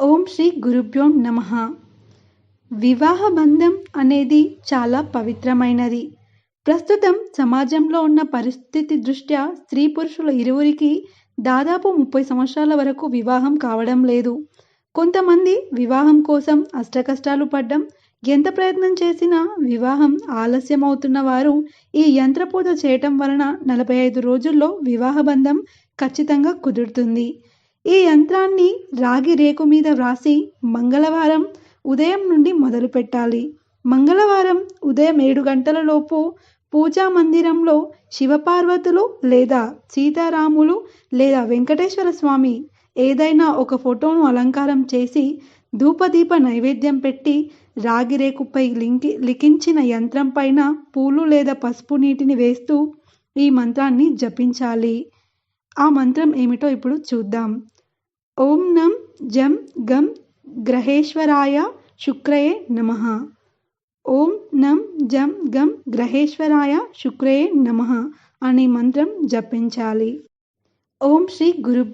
ఓం శ్రీ గురుభ్యో నమ. వివాహ బంధం అనేది చాలా పవిత్రమైనది. ప్రస్తుతం సమాజంలో ఉన్న పరిస్థితి దృష్ట్యా స్త్రీ పురుషుల ఇరువురికి దాదాపు ముప్పై సంవత్సరాల వరకు వివాహం కావడం లేదు. కొంతమంది వివాహం కోసం అష్టకష్టాలు పడ్డం ఎంత ప్రయత్నం చేసినా వివాహం ఆలస్యం అవుతున్న వారు ఈ యంత్రపూజ చేయటం వలన నలభై ఐదు రోజుల్లో వివాహ బంధం ఖచ్చితంగా కుదురుతుంది. ఈ యంత్రాన్ని రాగి రేకు మీద వ్రాసి మంగళవారం ఉదయం నుండి మొదలు పెట్టాలి మంగళవారం ఉదయం ఏడు గంటల లోపు పూజా మందిరంలో శివపార్వతులు లేదా సీతారాములు లేదా వెంకటేశ్వర స్వామి ఏదైనా ఒక ఫోటోను అలంకారం చేసి ధూపదీప నైవేద్యం పెట్టి రాగి రేకుపై లింకి లిఖించిన యంత్రం పైన పూలు లేదా పసుపు నీటిని వేస్తూ ఈ మంత్రాన్ని జపించాలి. ఆ మంత్రం ఏమిటో ఇప్పుడు చూద్దాం. ఓం నం జం గం గ్రహేశ్వరాయ శుక్రయే నమ ఓం నం జం గం గ్రహేశ్వరాయ శుక్రయే నమ అనే మంత్రం జపించాలి ఓం శ్రీ గురుభ్యో